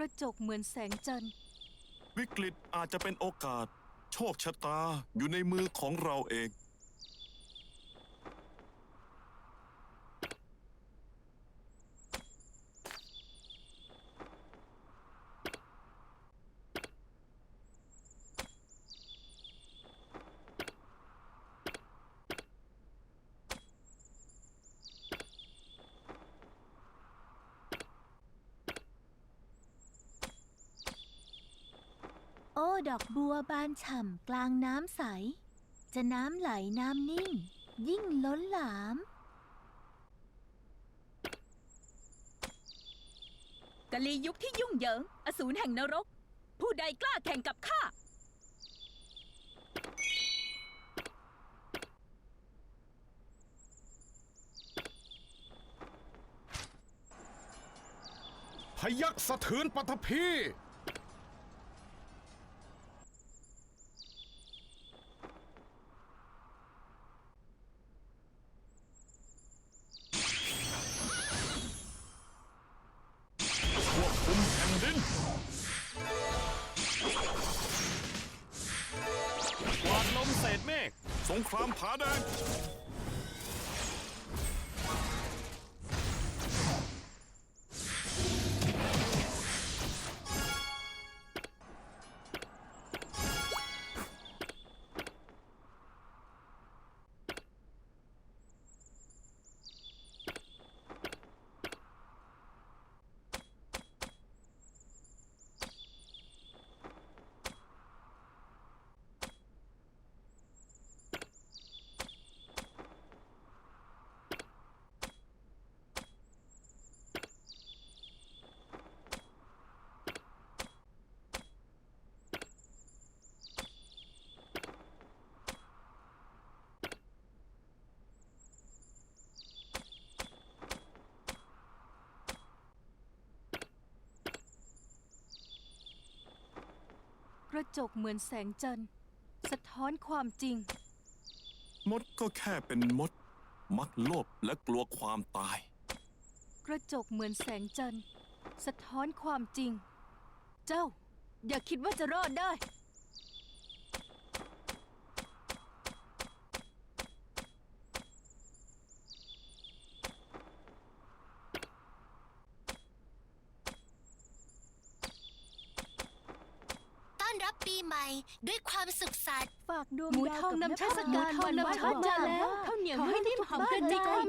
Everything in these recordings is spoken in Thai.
ระจกเหมือนแสงจันทร์ วิกฤตอาจจะเป็นโอกาส โชคชะตาอยู่ในมือของเราเอง อ้ดอกบัวบานฉ่ำกลางน้ำใส จะน้ำไหลน้ำนิ่ง ยิ่งล้นหลาม กะลียุคที่ยุ่งเหยิง อสูรแห่งนรก ผู้ใดกล้าแข่งกับข้า พยักสะเทือนปัทภี นดินกวาดลมเศษเมฆสงครามผาแดง ระจกเหมือนแสงจันทร์ สะท้อนความจริง มดก็แค่เป็นมด มักโลภและกลัวความตาย กระจกเหมือนแสงจันทร์ สะท้อนความจริง เจ้า อย่าคิดว่าจะรอดได้ รับปีใหม่ ด้วยความสุขสันต์ฝากดวงหมูดาวทองกับนำแม่เทศกาลหมูทองวันนำบ้านโชคมามาแล้แล้ววข้าวเหนียวขอให้นุ่มที่หอมบ้านกระจิกมีความ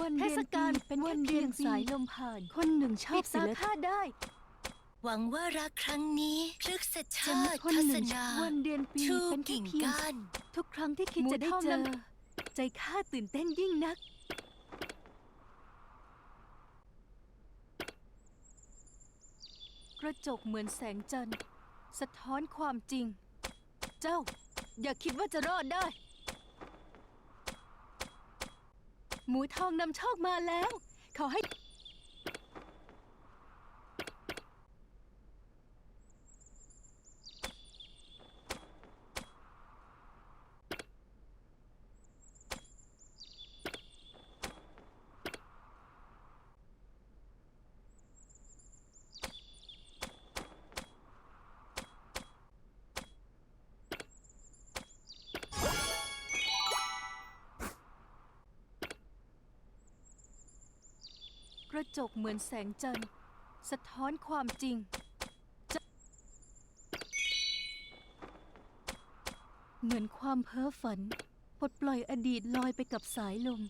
วันเทเดือนศกาลปีเป็นแค่วันเพีเพียยงงปีสายลมผ่าน คนหนึ่งชอบปิดศิตาลข้าได้ หวังว่ารักครั้งนี้พฤกษชาติคนทัหศนึ่งนาวันเดือนปีชูเป็นแค่กิ่งเพียงก้าน ทุกครั้งที่คิดหมูจะได้ทองเจอนใจข้าตื่นเต้นยิ่งนัก กระจกเหมือนแสงจันทร์ สะท้อนความจริง เจ้า อย่าคิดว่าจะรอดได้ หมูทองนำโชคมาแล้ว เขาให้ ระจกเหมือนแสงจันทร์สะท้อนความจริง เหมือนความเพ้อฝันปลดปล่อยอดีตลอยไปกับสายลม